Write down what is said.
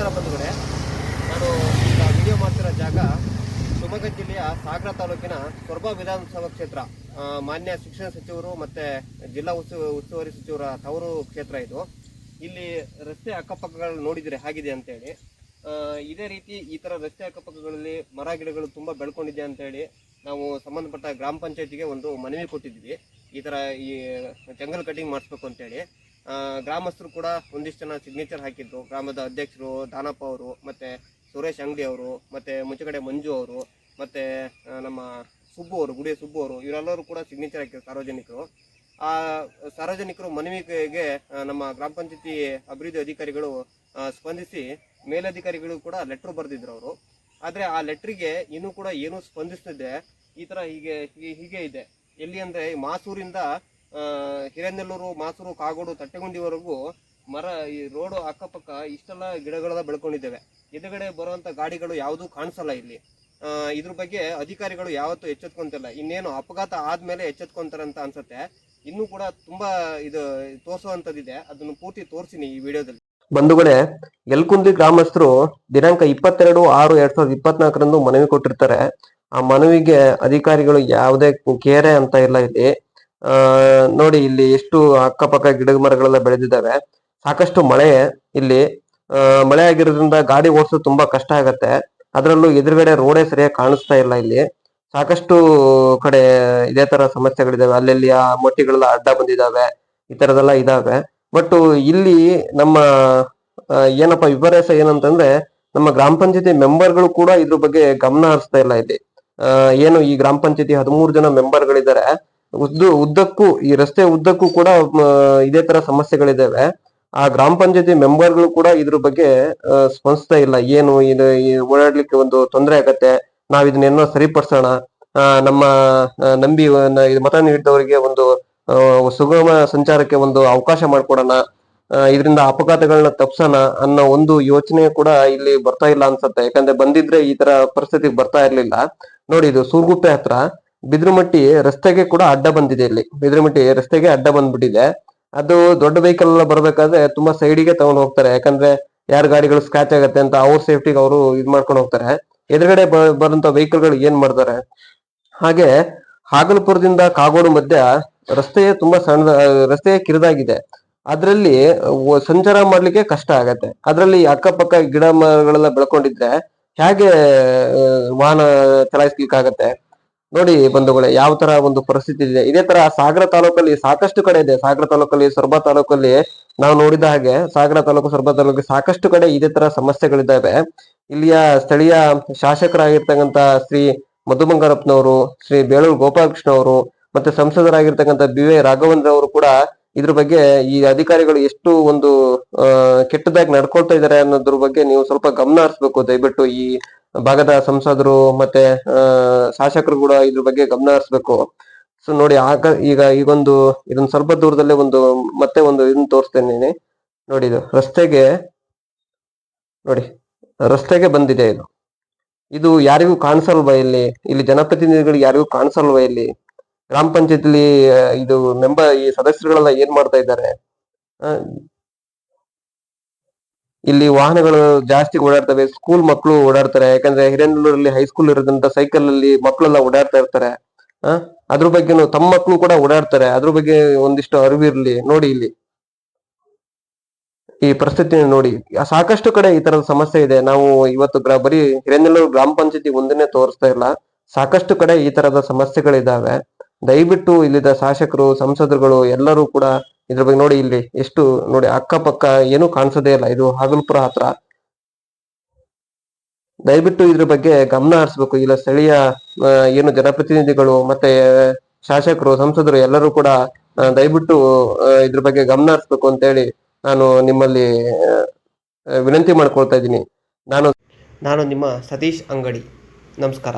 ನಮಸ್ಕಾರ ಬಂಧುಗಳೇ. ನಾನು ಈಗ ವಿಡಿಯೋ ಮಾಡ್ತಿರೋ ಜಾಗ ಶಿವಮೊಗ್ಗ ಜಿಲ್ಲೆಯ ಸಾಗರ ತಾಲೂಕಿನ ಸೊರಬ ವಿಧಾನಸಭಾ ಕ್ಷೇತ್ರ. ಮಾನ್ಯ ಶಿಕ್ಷಣ ಸಚಿವರು ಮತ್ತು ಜಿಲ್ಲಾ ಉಸ್ತು ಉಸ್ತುವಾರಿ ಸಚಿವರ ತವರು ಕ್ಷೇತ್ರ ಇದು. ಇಲ್ಲಿ ರಸ್ತೆ ಅಕ್ಕಪಕ್ಕಗಳು ನೋಡಿದರೆ ಹಾಗಿದೆ ಅಂತೇಳಿ. ಇದೇ ರೀತಿ ಈ ಥರ ರಸ್ತೆ ಅಕ್ಕಪಕ್ಕಗಳಲ್ಲಿ ಮರ ಗಿಡಗಳು ತುಂಬ ಬೆಳ್ಕೊಂಡಿದೆ ಅಂತೇಳಿ ನಾವು ಸಂಬಂಧಪಟ್ಟ ಗ್ರಾಮ ಪಂಚಾಯತಿಗೆ ಒಂದು ಮನವಿ ಕೊಟ್ಟಿದ್ವಿ. ಈ ಥರ ಈ ಜಂಗಲ್ ಕಟಿಂಗ್ ಮಾಡಿಸ್ಬೇಕು ಅಂತೇಳಿ. ಗ್ರಾಮಸ್ಥರು ಕೂಡ ಒಂದಿಷ್ಟು ಜನ ಸಿಗ್ನೇಚರ್ ಹಾಕಿದ್ರು. ಗ್ರಾಮದ ಅಧ್ಯಕ್ಷರು ದಾನಪ್ಪ ಅವರು, ಮತ್ತು ಸುರೇಶ್ ಅಂಗಡಿ ಅವರು, ಮತ್ತು ಮುಂಚೆಗಡೆ ಮಂಜು ಅವರು, ಮತ್ತು ನಮ್ಮ ಸುಬ್ಬು ಅವರು ಗುಡಿಯ ಸುಬ್ಬು ಅವರು, ಇವರೆಲ್ಲರೂ ಕೂಡ ಸಿಗ್ನೇಚರ್ ಹಾಕಿದ್ರು ಸಾರ್ವಜನಿಕರು. ಆ, ಸಾರ್ವಜನಿಕರು ಮನವಿಗೆ ನಮ್ಮ ಗ್ರಾಮ ಪಂಚಾಯತಿ ಅಭಿವೃದ್ಧಿ ಅಧಿಕಾರಿಗಳು ಸ್ಪಂದಿಸಿ ಮೇಲಧಿಕಾರಿಗಳು ಕೂಡ ಲೆಟ್ರ್ ಬರೆದಿದ್ರು ಅವರು. ಆದರೆ ಆ ಲೆಟ್ರಿಗೆ ಇನ್ನೂ ಕೂಡ ಏನು ಸ್ಪಂದಿಸ್ತಿದೆ ಈ ಥರ ಹೀಗೆ, ಹೀಗೆ- ಇದೆ. ಎಲ್ಲಿ ಅಂದರೆ ಮಾಸೂರಿಂದ ಹಿರೇನೆಲ್ಲೂರು, ಮಾಸೂರು, ಕಾಗೋಡು ತಟ್ಟೆಗುಂಡಿವರೆಗೂ ಮರ ಈ ರೋಡು ಅಕ್ಕಪಕ್ಕ ಇಷ್ಟೆಲ್ಲ ಗಿಡಗಳೆಲ್ಲ ಬೆಳ್ಕೊಂಡಿದ್ದೇವೆ. ಎದುರುಗಡೆ ಬರುವಂತ ಗಾಡಿಗಳು ಯಾವುದೂ ಕಾಣಿಸಲ್ಲ ಇಲ್ಲಿ. ಇದ್ರ ಬಗ್ಗೆ ಅಧಿಕಾರಿಗಳು ಯಾವತ್ತೂ ಎಚ್ಚೆತ್ಕೊಂತಿಲ್ಲ. ಇನ್ನೇನು ಅಪಘಾತ ಆದ್ಮೇಲೆ ಎಚ್ಚೆತ್ಕೊಂತಾರೆ ಅಂತ ಅನ್ಸುತ್ತೆ. ಇನ್ನೂ ಕೂಡ ತುಂಬಾ ಇದು ತೋರಿಸುವಂಥದ್ದಿದೆ. ಅದನ್ನು ಪೂರ್ತಿ ತೋರಿಸಿನಿ ಈ ವಿಡಿಯೋದಲ್ಲಿ. ಬಂಧುಗಳೇ ಯಲ್ಕುಂದಿ ಗ್ರಾಮಸ್ಥರು ದಿನಾಂಕ ಇಪ್ಪತ್ತೆರಡು ಆರು ಎರಡ್ ಸಾವಿರದ ಇಪ್ಪತ್ನಾಲ್ಕರಂದು ಮನವಿ ಕೊಟ್ಟಿರ್ತಾರೆ. ಆ ಮನವಿಗೆ ಅಧಿಕಾರಿಗಳು ಯಾವುದೇ ಕೇರೆ ಅಂತ ಇಲ್ಲ ಇಲ್ಲಿ. ಆ, ನೋಡಿ ಇಲ್ಲಿ ಎಷ್ಟು ಅಕ್ಕಪಕ್ಕ ಗಿಡ ಮರಗಳೆಲ್ಲ ಬೆಳೆದಿದ್ದಾವೆ. ಸಾಕಷ್ಟು ಮಳೆ ಇಲ್ಲಿ. ಮಳೆ ಆಗಿರೋದ್ರಿಂದ ಗಾಡಿ ಓಡಿಸೋದು ತುಂಬಾ ಕಷ್ಟ ಆಗತ್ತೆ. ಅದರಲ್ಲೂ ಎದುರುಗಡೆ ರೋಡೇ ಸರಿಯಾಗಿ ಕಾಣಿಸ್ತಾ ಇಲ್ಲ ಇಲ್ಲಿ. ಸಾಕಷ್ಟು ಕಡೆ ಇದೇ ತರ ಸಮಸ್ಯೆಗಳಿದಾವೆ. ಅಲ್ಲಲ್ಲಿ ಆ ಮೊಟ್ಟಿಗಳೆಲ್ಲ ಅಡ್ಡ ಬಂದಿದಾವೆ. ಈ ತರದೆಲ್ಲ ಇದಾವೆ. ಬಟ್ ಇಲ್ಲಿ ನಮ್ಮ ಏನಪ್ಪ ವಿಪರ್ಯಾಸ ಏನಂತಂದ್ರೆ ನಮ್ಮ ಗ್ರಾಮ ಪಂಚಾಯತಿ ಮೆಂಬರ್ಗಳು ಕೂಡ ಇದ್ರ ಬಗ್ಗೆ ಗಮನ ಹರಿಸ್ತಾ ಇಲ್ಲ ಇಲ್ಲಿ. ಏನು ಈ ಗ್ರಾಮ ಪಂಚಾಯತಿ ಹದಿಮೂರು ಜನ ಮೆಂಬರ್ಗಳಿದ್ದಾರೆ. ಉದ್ದ, ಉದ್ದಕ್ಕೂ, ಈ ರಸ್ತೆ ಉದ್ದಕ್ಕೂ ಕೂಡ ಇದೇ ತರ ಸಮಸ್ಯೆಗಳಿದಾವೆ. ಆ ಗ್ರಾಮ ಪಂಚಾಯತಿ ಮೆಂಬರ್ಗಳು ಕೂಡ ಇದ್ರ ಬಗ್ಗೆ ಸ್ಪಂದಿಸ್ತಾ ಇಲ್ಲ. ಏನು ಇದು ಓಡಾಡ್ಲಿಕ್ಕೆ ಒಂದು ತೊಂದರೆ ಆಗತ್ತೆ, ನಾವ್ ಇದನ್ನೇನೋ ಸರಿಪಡಿಸೋಣ. ನಮ್ಮ ನಂಬಿ ಮತ ನೀಡಿದವರಿಗೆ ಒಂದು ಸುಗಮ ಸಂಚಾರಕ್ಕೆ ಒಂದು ಅವಕಾಶ ಮಾಡಿಕೊಡೋಣ. ಇದರಿಂದ ಅಪಘಾತಗಳನ್ನ ತಪ್ಸೋಣ ಅನ್ನೋ ಒಂದು ಯೋಚನೆ ಕೂಡ ಇಲ್ಲಿ ಬರ್ತಾ ಇಲ್ಲ ಅನ್ಸತ್ತೆ. ಯಾಕಂದ್ರೆ ಬಂದಿದ್ರೆ ಈ ತರ ಪರಿಸ್ಥಿತಿ ಬರ್ತಾ ಇರ್ಲಿಲ್ಲ. ನೋಡಿ, ಇದು ಸೂರ್ಗುಪ್ಪೆ ಹತ್ರ ಬಿದ್ರುಮಟ್ಟಿ ರಸ್ತೆಗೆ ಕೂಡ ಅಡ್ಡ ಬಂದಿದೆ ಇಲ್ಲಿ. ಬಿದ್ರುಮಟ್ಟಿ ರಸ್ತೆಗೆ ಅಡ್ಡ ಬಂದ್ಬಿಟ್ಟಿದೆ. ಅದು ದೊಡ್ಡ ವೆಹಿಕಲ್ ಎಲ್ಲ ಬರ್ಬೇಕಾದ್ರೆ ತುಂಬಾ ಸೈಡಿಗೆ ತಗೊಂಡು ಹೋಗ್ತಾರೆ. ಯಾಕಂದ್ರೆ ಯಾರ ಗಾಡಿಗಳು ಸ್ಕ್ರಾಚ್ ಆಗತ್ತೆ ಅಂತ ಅವ್ರ ಸೇಫ್ಟಿಗೆ ಅವರು ಇದ್ ಮಾಡ್ಕೊಂಡು ಹೋಗ್ತಾರೆ. ಎದುರುಗಡೆ ಬರುವಂತ ವೆಹಿಕಲ್ಗಳು ಏನ್ ಮಾಡ್ತಾರೆ? ಹಾಗೆ ಹಾಗಲ್ಪುರದಿಂದ ಕಾಗೋಡು ಮಧ್ಯ ರಸ್ತೆಯೇ ತುಂಬಾ ಸಣ್ಣ ರಸ್ತೆ ಕಿರಿದಾಗಿದೆ. ಅದರಲ್ಲಿ ಸಂಚಾರ ಮಾಡ್ಲಿಕ್ಕೆ ಕಷ್ಟ ಆಗತ್ತೆ. ಅದರಲ್ಲಿ ಅಕ್ಕಪಕ್ಕ ಗಿಡ ಮರಗಳೆಲ್ಲ ಬೆಳ್ಕೊಂಡಿದ್ರೆ ಹೇಗೆ ವಾಹನ ಚಲಾಯಿಸ್ಲಿಕ್ಕಾಗತ್ತೆ? ನೋಡಿ ಬಂಧುಗಳೇ, ಯಾವ ತರ ಒಂದು ಪರಿಸ್ಥಿತಿ ಇದೆ. ಇದೇ ತರ ಸಾಗರ ತಾಲೂಕಲ್ಲಿ ಸಾಕಷ್ಟು ಕಡೆ ಇದೆ. ಸಾಗರ ತಾಲೂಕಲ್ಲಿ, ಸೊರಬ ತಾಲೂಕಲ್ಲಿ ನಾವು ನೋಡಿದ ಹಾಗೆ ಸಾಗರ ತಾಲೂಕು, ಸೊರಬ ತಾಲೂಕು ಸಾಕಷ್ಟು ಕಡೆ ಇದೇ ತರ ಸಮಸ್ಯೆಗಳಿದ್ದಾವೆ. ಇಲ್ಲಿಯ ಸ್ಥಳೀಯ ಶಾಸಕರಾಗಿರ್ತಕ್ಕಂತ ಶ್ರೀ ಮಧು ಬಂಗಾರಪ್ಪನವರು ಶ್ರೀ ಬೇಳೂರು ಗೋಪಾಲಕೃಷ್ಣ ಅವರು, ಮತ್ತೆ ಸಂಸದರಾಗಿರ್ತಕ್ಕಂಥ ಬಿ ವೈ ರಾಘವೇಂದ್ರ ಅವರು ಕೂಡ ಇದ್ರ ಬಗ್ಗೆ ಈ ಅಧಿಕಾರಿಗಳು ಎಷ್ಟು ಒಂದು ಕೆಟ್ಟದಾಗಿ ನಡ್ಕೊಳ್ತಾ ಇದ್ದಾರೆ ಅನ್ನೋದ್ರ ಬಗ್ಗೆ ನೀವು ಸ್ವಲ್ಪ ಗಮನ ಹರಿಸ್ಬೇಕು. ದಯವಿಟ್ಟು ಈ ಭಾಗದ ಸಂಸದರು ಮತ್ತೆ ಶಾಸಕರು ಕೂಡ ಇದ್ರ ಬಗ್ಗೆ ಗಮನ ಹರಿಸ್ಬೇಕು. ಸೊ ನೋಡಿ, ಆಗ, ಈಗ, ಈಗೊಂದು, ಇದೊಂದು ಸ್ವಲ್ಪ ದೂರದಲ್ಲೇ ಒಂದು, ಮತ್ತೆ ಒಂದು ಇದನ್ನ ತೋರಿಸ್ತೇನೆ ನೋಡಿ, ಇದು ರಸ್ತೆಗೆ, ನೋಡಿ, ರಸ್ತೆಗೆ ಬಂದಿದೆ ಇದು. ಇದು ಯಾರಿಗೂ ಕಾಣಿಸಲ್ವಾ ಇಲ್ಲಿ? ಇಲ್ಲಿ ಜನಪ್ರತಿನಿಧಿಗಳಿಗೆ ಯಾರಿಗೂ ಕಾಣಿಸಲ್ವಾ ಇಲ್ಲಿ? ಗ್ರಾಮ ಪಂಚಾಯತಿಲಿ ಇದು ಮೆಂಬರ್ ಈ ಸದಸ್ಯರುಗಳೆಲ್ಲ ಏನ್ ಮಾಡ್ತಾ ಇದ್ದಾರೆ? ಇಲ್ಲಿ ವಾಹನಗಳು ಜಾಸ್ತಿ ಓಡಾಡ್ತವೆ ಸ್ಕೂಲ್ ಮಕ್ಕಳು ಓಡಾಡ್ತಾರೆ, ಯಾಕಂದ್ರೆ ಹಿರೇನಲ್ಲೂರಲ್ಲಿ ಹೈಸ್ಕೂಲ್ ಇರೋದ್ರಿಂದ ಸೈಕಲ್ ಅಲ್ಲಿ ಮಕ್ಕಳೆಲ್ಲ ಓಡಾಡ್ತಾ ಇರ್ತಾರೆ. ಅದ್ರ ಬಗ್ಗೆನು ತಮ್ಮ ಮಕ್ಕಳು ಕೂಡ ಓಡಾಡ್ತಾರೆ, ಅದ್ರ ಬಗ್ಗೆ ಒಂದಿಷ್ಟು ಅರಿವಿರ್ಲಿ ನೋಡಿ ಇಲ್ಲಿ. ಈ ಪರಿಸ್ಥಿತಿ ನೋಡಿ, ಸಾಕಷ್ಟು ಕಡೆ ಈ ತರದ ಸಮಸ್ಯೆ ಇದೆ. ನಾವು ಇವತ್ತು ಬರೀ ಹಿರೇನಲ್ಲೂರು ಗ್ರಾಮ ಪಂಚಾಯತಿ ಒಂದನ್ನೇ ತೋರಿಸ್ತಾ ಇಲ್ಲ, ಸಾಕಷ್ಟು ಕಡೆ ಈ ತರದ ಸಮಸ್ಯೆಗಳಿದಾವೆ. ದಯವಿಟ್ಟು ಇಲ್ಲಿದ ಶಾಸಕರು, ಸಂಸದರುಗಳು ಎಲ್ಲರೂ ಕೂಡ ಇದ್ರ ಬಗ್ಗೆ ನೋಡಿ ಇಲ್ಲಿ ಎಷ್ಟು ನೋಡಿ ಅಕ್ಕಪಕ್ಕ ಏನು ಕಾಣಿಸೋದೇ ಇಲ್ಲ. ಇದು ಹಾಗಲ್ಪುರ ಹತ್ರ. ದಯವಿಟ್ಟು ಇದ್ರ ಬಗ್ಗೆ ಗಮನ ಹರಿಸ್ಬೇಕು. ಇಲ್ಲ ಸ್ಥಳೀಯ ಏನು ಜನಪ್ರತಿನಿಧಿಗಳು ಮತ್ತೆ ಶಾಸಕರು, ಸಂಸದರು ಎಲ್ಲರೂ ಕೂಡ ದಯವಿಟ್ಟು ಇದ್ರ ಬಗ್ಗೆ ಗಮನ ಹರಿಸ್ಬೇಕು ಅಂತ ಹೇಳಿ ನಾನು ನಿಮ್ಮಲ್ಲಿ ವಿನಂತಿ ಮಾಡ್ಕೊಳ್ತಾ ಇದ್ದೀನಿ. ನಾನು ನಾನು ನಿಮ್ಮ ಸತೀಶ್ ಅಂಗಡಿ. ನಮಸ್ಕಾರ.